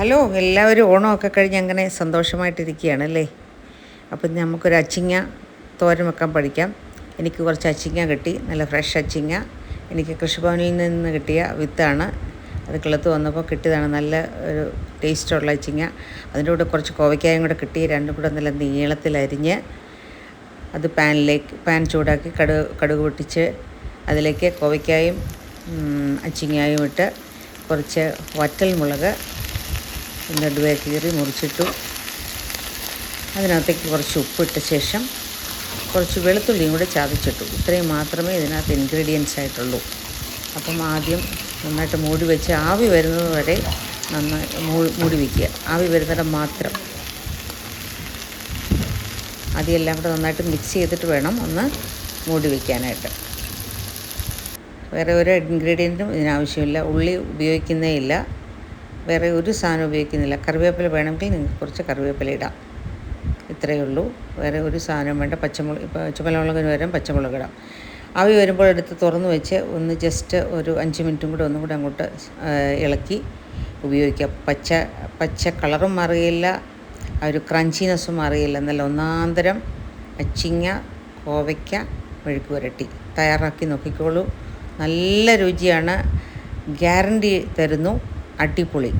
Hello എല്ലാവരും ഓണമൊക്കെ കഴിഞ്ഞ് അങ്ങനെ സന്തോഷമായിട്ടിരിക്കുകയാണ് അല്ലേ? അപ്പം നമുക്കൊരു അച്ചിങ്ങ തോരൻ വെക്കാൻ പഠിക്കാം. എനിക്ക് കുറച്ച് അച്ചിങ്ങ കിട്ടി നല്ല ഫ്രഷ് അച്ചിങ്ങ. എനിക്ക് കൃഷിഭവനിൽ നിന്ന് കിട്ടിയ വിത്താണ്. അത് കിളത്ത് വന്നപ്പോൾ കിട്ടിയതാണ് നല്ല ഒരു ടേസ്റ്റുള്ള അച്ചിങ്ങ. അതിന്റെ കൂടെ കുറച്ച് കോവയ്ക്കായും കൂടെ കിട്ടി രണ്ടും കൂടെ നല്ല നീളത്തിലരിഞ്ഞ് അത് പാനിലേക്ക് പാൻ ചൂടാക്കി കടുക് കടുക് പൊട്ടിച്ച് അതിലേക്ക് കോവയ്ക്കായും അച്ചിങ്ങയും ഇട്ട് കുറച്ച് വറ്റൽ മുളക് നടുവേ കീറി മുറിച്ചിട്ടു. അതിനകത്തേക്ക് കുറച്ച് ഉപ്പിട്ട ശേഷം കുറച്ച് വെളുത്തുള്ളിയും കൂടെ ചതച്ചിട്ടു. ഇത്രയും മാത്രമേ ഇതിനകത്ത് ഇൻഗ്രീഡിയൻസ് ആയിട്ടുള്ളൂ. അപ്പം ആദ്യം നന്നായിട്ട് മൂടി വെച്ച് ആവി വരുന്നത് വരെ നന്നായി മൂടി വയ്ക്കുക ആവി വരുന്നിടം മാത്രം. അതിയെല്ലാം കൂടെ നന്നായിട്ട് മിക്സ് ചെയ്തിട്ട് വേണം ഒന്ന് മൂടി വയ്ക്കാനായിട്ട് വേറെ ഒരു ഇൻഗ്രീഡിയന്റും ഇതിനാവശ്യമില്ല. ഉള്ളി ഉപയോഗിക്കുന്നേ ഇല്ല. വേറെ ഒരു സാധനം ഉപയോഗിക്കുന്നില്ല. കറിവേപ്പില വേണമെങ്കിൽ നിങ്ങൾക്ക് കുറച്ച് കറിവേപ്പില ഇടാം. ഇത്രയേ ഉള്ളൂ. വേറെ ഒരു സാധനം വേണ്ട. പച്ചമുളക് ഇപ്പോൾ പച്ചമുളകിന് പകരം പച്ചമുളക് ഇടാം. ആവി വരുമ്പോൾ എടുത്ത് തുറന്ന് വെച്ച് ഒന്ന് ജസ്റ്റ് ഒരു അഞ്ച് മിനിറ്റും കൂടെ ഒന്നും കൂടെ അങ്ങോട്ട് ഇളക്കി ഉപയോഗിക്കാം പച്ച പച്ച കളറും മാറുകയില്ല. ആ ഒരു ക്രഞ്ചിനെസ്സും മാറുകയില്ല. എന്നല്ല ഒന്നാന്തരം അച്ചിങ്ങ കോവയ്ക്ക മെഴുക്ക് പുരട്ടി. തയ്യാറാക്കി നോക്കിക്കോളൂ. നല്ല രുചിയാണ്. ഗ്യാരണ്ടി തരുന്നു. അടിപൊളി.